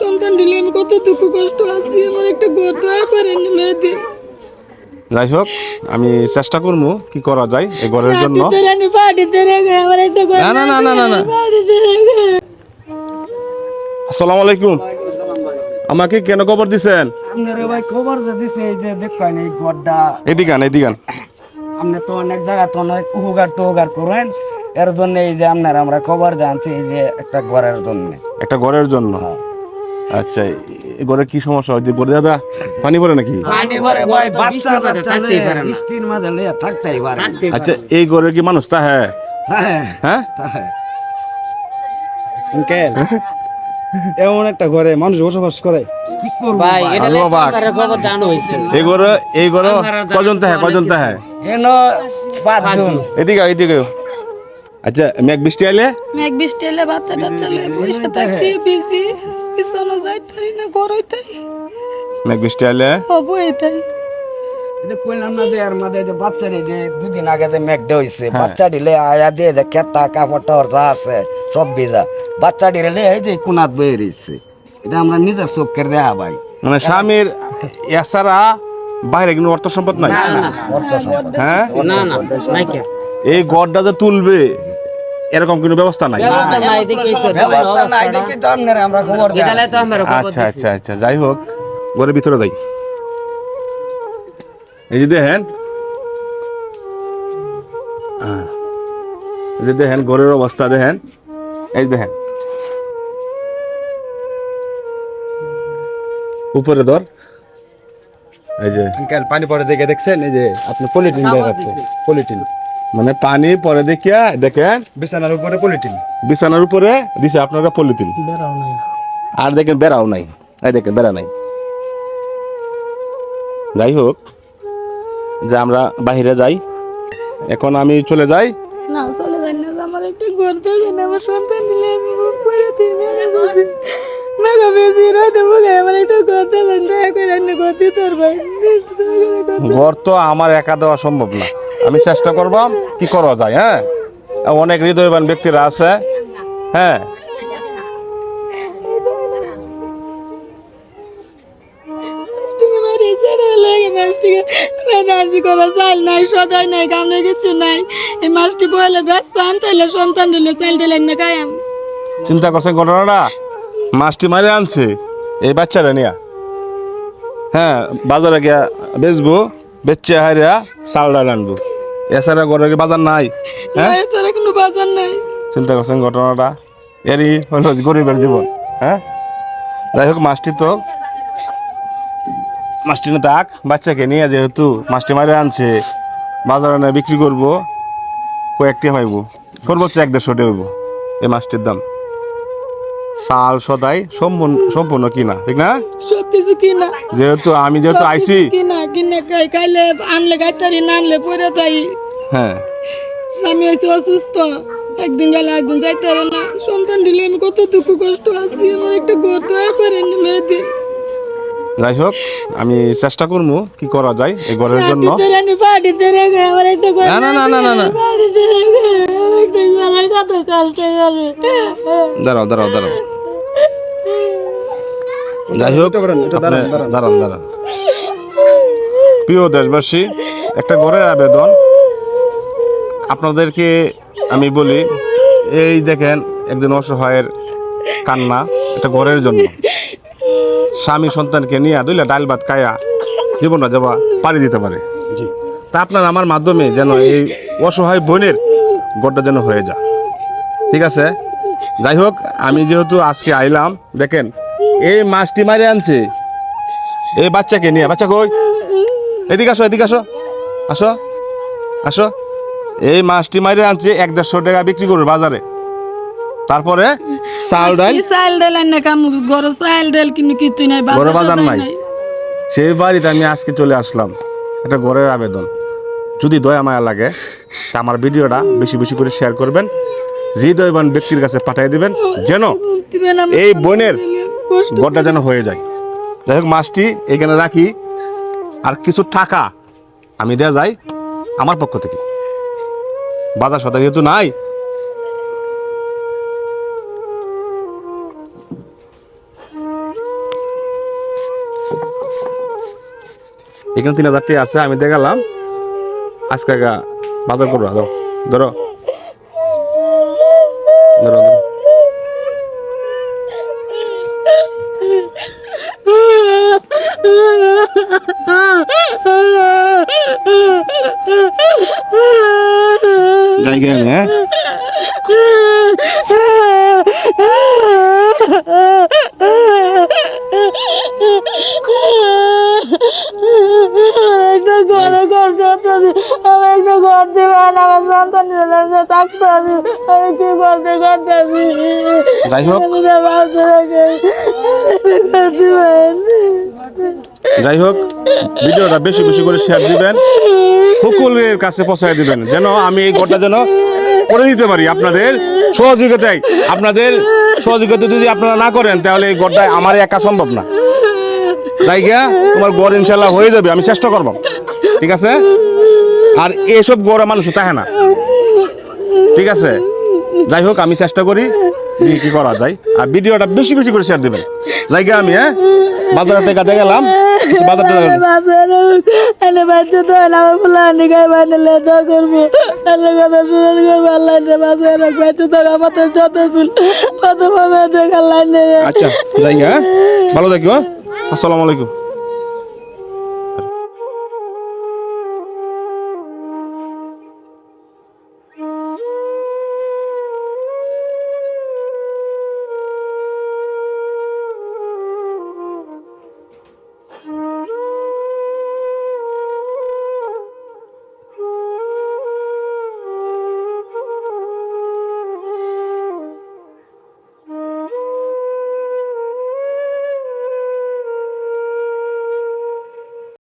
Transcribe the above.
সন্তান দিলে আমি কত দুঃখ কষ্ট আছি আমার একটা ঘর দয়া করেন লয়ে দিন যাই হোক আমি চেষ্টা করব কি করা যায় এই ঘরের জন্য। না, না, না, না, না, না। আসসালামু আলাইকুম। আমাকে কেন খবর দিছেন? আপনারে ভাই খবর যে দিছে এই যে দেখবেন এই এদিকান আপনি তো অনেক জায়গা তো অনেক উহুগার টুহুগার করেন এর জন্য এই যে আপনার আমরা খবর জানছি এই যে একটা ঘরের জন্য। একটা ঘরের জন্য। আচ্ছা এই কি সমস্যা? হয় যে দাদা পানি পড়ে নাকি? পানি ভরে ভাই বাচ্চা বাচ্চা বৃষ্টির মাঝে থাকতেই পারে আচ্ছা এই ঘরে কি মানুষ? তা হ্যাঁ? হ্যাঁ। আঙ্কেল এমন একটা ঘরে মানুষ বসবাস করে। কি করব ভাই? এটা খবর হইছে এই ঘরে এই ঘরে কজন তা হ্যাঁ কজন তা হ্যাঁ এন পাঁচজন। এদিকে এদিকে আচ্ছা মেঘ বৃষ্টি আইলে? মেঘ বৃষ্টি এলে বাচ্চা টাচ্চা লয়ে বসে থাকি বিজি কিছু যাইতে পারি না ঘর হইতাই। মেঘ বৃষ্টি আইলে? হব এটাই যে কইলাম না যে এর মাঝে যে বাচ্চাটি যে দুদিন আগে যে মেঘটা হইছে বাচ্চা দিলে আয়া দিয়ে যে খেতা কাপড় টাপড় যা আছে সব ভিজা। বাচ্চা দিলে এই যে কুনাত বয়ে রয়েছে এটা আমরা নিজের চোখের দেখা ভাই মানে স্বামীর এছাড়া বাইরে কিন্তু অর্থ সম্পদ নাই? অর্থ সম্পদ। হ্যাঁ? না না নাই এই গড়টা যে তুলবে এরকম কোনো ব্যবস্থা নাই? আচ্ছা আচ্ছা আচ্ছা যাই হোক। ঘরের ভিতরে যাই। এই যে দেখেন এই যে দেখেন ঘরের অবস্থা দেখেন। এই দেখেন। উপরে ধর। এই যে পানি পরে দেখে দেখছেন? এই যে আপনি পলিটিন দেখাচ্ছে পলিটিন মানে পানি পরে দেখিয়া দেখেন বিছানার উপরে পলিটিন বিছানার উপরে দিছে আপনারা পলিথিন। আর দেখেন বেড়াও নাই। এই দেখেন বেড়া নাই। যাই হোক যে আমরা বাহিরে যাই। এখন আমি চলে যাই। না চলে যাই না আমার একটা ঘর দেখেন আমার সন্তান আমি খুব করে দিই বেশি রাতে একটা দয়া করে তো আমার একা দেওয়া সম্ভব না। আমি চেষ্টা করব কি করা যায় হ্যাঁ? অনেক হৃদয়বান ব্যক্তিরা আছে হ্যাঁ? রাজি করা চাল নাই সদাই নাই কামড়ে কিছু নাই। এই মাছটি বলে তাইলে সন্তান দিলে চাল না কায়াম। চিন্তা করছেন ঘটনাটা? মাছটি মারে আনছে এই বাচ্চারা নিয়া। হ্যাঁ বাজারে গিয়া বেচবো বেচে হারিয়া চালডা আনব। এছাড়া ঘরে বাজার নাই? হ্যাঁ? এছাড়া কোনো বাজার নাই। চিন্তা করছেন ঘটনাটা? এরই হলো গরিবের জীবন হ্যাঁ? যাই হোক মাছটি তো মাছটি না তাক বাচ্চাকে নিয়ে যেহেতু মাছটি মারে আনছে বাজারে না বিক্রি করব কয়েকটি পাইব সর্বোচ্চ এক দেড়শো হইব এই মাছটির দাম। চাল সদাই সম্পূর্ণ সম্পূর্ণ কিনা ঠিক না? সব কিছু কিনা। যেহেতু আমি যেহেতু আইসি কিনা কিনা খাইলে আনলে গাইতারি না আনলে পরে তাই। হ্যাঁ। স্বামী হয়েছে অসুস্থ একদিন গেলে একদিন যাইতে হবে না। সন্তান দিলে আমি কত দুঃখ কষ্ট আছি আমার একটা গত দয়া করেন মেয়েদের। যাই হোক আমি চেষ্টা করব কি করা যায় এই ঘরের জন্য। না, না, না, না, না, না। দাঁড়াও দাঁড়াও দাঁড়াও। যাই হোক দাঁড়ান দাঁড়ান। প্রিয় দেশবাসী একটা ঘরের আবেদন। আপনাদেরকে আমি বলি এই দেখেন একজন অসহায়ের কান্না একটা ঘরের জন্য। স্বামী সন্তানকে নিয়ে দুইলা ডাল ভাত কায়া জীবন যাবা পাড়ি দিতে পারে। তা আপনার আমার মাধ্যমে যেন এই অসহায় বোনের গড়টা যেন হয়ে যায়। ঠিক আছে? যাই হোক আমি যেহেতু আজকে আইলাম দেখেন এই মাছটি মারে আনছে। এই বাচ্চাকে নিয়ে বাচ্চা কই? এদিকে আসো এদিকে আসো। আসো আসো। এই মাছটি মারে আনছে এক দেড়শো টাকা বিক্রি করবে বাজারে। তারপরে চাল ডাল? চাল ডাল কাম চাল ডাল কিন্তু কিছু নাই বাজার নাই? সেই বাড়িতে আমি আজকে চলে আসলাম। একটা ঘরের আবেদন। যদি দয়া মায়া লাগে তা আমার ভিডিওটা বেশি বেশি করে শেয়ার করবেন। হৃদয়বান ব্যক্তির কাছে পাঠিয়ে দিবেন যেন এই বোনের গড়টা যেন হয়ে যায়। যাই হোক মাছটি এখানে রাখি। আর কিছু টাকা আমি দেওয়া যাই আমার পক্ষ থেকে। বাজার সদা যেহেতু নাই এখানে তিন হাজার টাকা আছে আমি দেখালাম। আজকে বাজার করব ধরো ধরো। ধরো ধরো। জায়গা হ্যাঁ? একটা ঘরে ঘর আমি একটা ঘর দিবেন আমার সন্তানের থাকতে হবে আমি কি করতে করতে হবে যাই হোক। যাই হোক ভিডিওটা বেশি বেশি করে শেয়ার দিবেন সকলের কাছে পৌঁছায় দিবেন যেন আমি এই ঘরটা যেন করে দিতে পারি আপনাদের সহযোগিতায়। আপনাদের সহযোগিতা যদি আপনারা না করেন তাহলে এই ঘরটা আমার একা সম্ভব না। জায়গা তোমার ঘর ইনশাল্লাহ হয়ে যাবে আমি চেষ্টা করব। ঠিক আছে? আর এসব গড় মানুষ থাকে না। ঠিক আছে? যাই হোক আমি চেষ্টা করি কি করা যায়। আর ভিডিওটা বেশি বেশি করে শেয়ার দিবেন। জায়গা আমি হ্যাঁ? বাজারের থেকে গেলাম। বাজার এনে বাচ্চা তো এনে আমার ফুলানি গায়ে বানালে তো করব। তাহলে কথা শুনে করব আল্লাহ বাজার বাচ্চা তো আমাদের যত ছিল কত ভাবে দেখাল্লাই নেই আচ্ছা যাই হ্যাঁ? ভালো থাকিও আসসালামু আলাইকুম